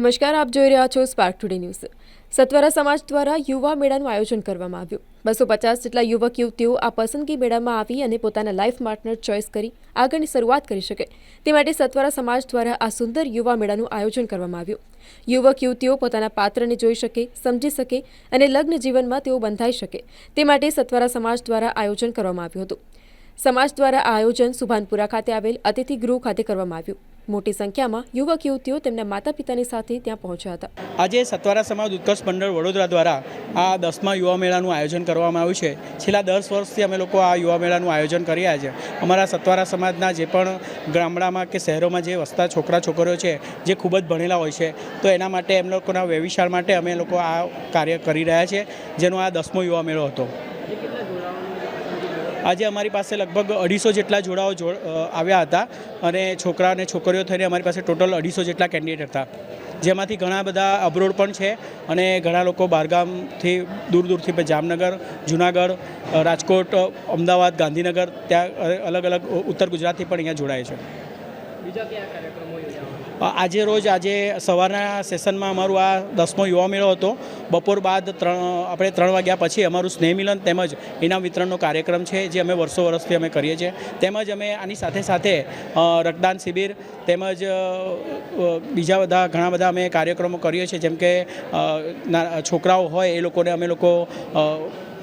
નમસ્કાર, આપ જોઈ રહ્યા છો સ્પાર્ક ટુડે ન્યૂઝ સત્વરા સમાજ દ્વારા યુવા મેળાનું આયોજન કરવામાં આવ્યું. બસો પચાસ જેટલા યુવક, યુવતીઓ આ પસંદગી મેળામાં આવી અને પોતાના લાઈફ પાર્ટનર ચોઇસ કરી આગળની શરૂઆત કરી શકે. તે માટે સત્વરા સમાજ દ્વારા આ સુંદર યુવા મેળાનું આયોજન કરવામાં આવ્યું. યુવક, યુવતીઓ પોતાના પાત્રને જોઈ શકે, સમજી શકે અને લગ્ન જીવનમાં તેઓ બંધાઈ શકે. તે માટે સત્વરા સમાજ દ્વારા આયોજન કરવામાં આવ્યું હતું. સમાજ દ્વારા આ આયોજન સુભાનપુરા ખાતે આવેલ અતિથિ ગૃહ ખાતે કરવામાં આવ્યું. મોટી સંખ્યામાં યુવક યુવતીઓ તેમના માતા પિતાની સાથે ત્યાં પહોંચ્યા હતા. આજે સત્વારા સમાજ ઉત્કર્ષ મંડળ વડોદરા દ્વારા આ દસમા યુવા મેળાનું આયોજન કરવામાં આવ્યું છે. છેલ્લા દસ વર્ષથી અમે લોકો આ યુવા મેળાનું આયોજન કરી રહ્યા છે અમારા સત્વારા સમાજના જે પણ ગામડામાં કે શહેરોમાં જે વસતા છોકરા છોકરીઓ છે, જે ખૂબ જ ભણેલા હોય છે, તો એના માટે એમ લોકોના વ્યવિશાળ માટે અમે લોકો આ કાર્ય કરી રહ્યા છે જેનો આ દસમો યુવા મેળો હતો. આજે અમારી પાસે લગભગ અઢીસો જેટલા જોડાઓ જોડ આવ્યા હતા અને છોકરા અને છોકરીઓ થઈને અમારી પાસે ટોટલ અઢીસો જેટલા કેન્ડિડેટ હતા. જેમાંથી ઘણા બધા અબ્રોડ પણ છે અને ઘણા લોકો બહારગામથી દૂર દૂરથી જામનગર, જુનાગઢ રાજકોટ અમદાવાદ, ગાંધીનગર, ત્યાં અલગ અલગ ઉત્તર ગુજરાતથી પણ અહીંયા જોડાય છે. આજે રોજ આજે સવારના સેશનમાં અમારું આ દસમો યુવા મેળો હતો. બપોર બાદ ત્રણ, આપણે ત્રણ વાગ્યા પછી અમારું સ્નેહ મિલન તેમજ ઇનામ વિતરણનો કાર્યક્રમ છે, જે અમે વર્ષો વર્ષથી અમે કરીએ છીએ. તેમજ અમે આની સાથે સાથે રક્તદાન શિબિર તેમજ બીજા બધા ઘણા બધા અમે કાર્યક્રમો કરીએ છીએ. જેમ કે છોકરાઓ હોય એ લોકોને અમે લોકો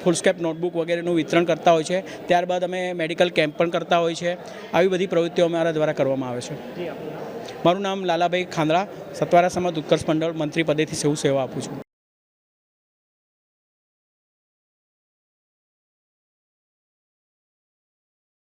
ફૂલસ્કેપ નોટબુક વગેરેનું વિતરણ કરતા હોય છે. ત્યારબાદ અમે મેડિકલ કેમ્પ પણ કરતા હોય છે. આવી બધી પ્રવૃત્તિઓ અમારા દ્વારા કરવામાં આવે છે. મારું નામ લાલાભાઈ ખાંદડા. સત્વારા સમાજ ઉત્કર્ષ મંડળ મંત્રી પદેથી સેવું સેવા આપું છું.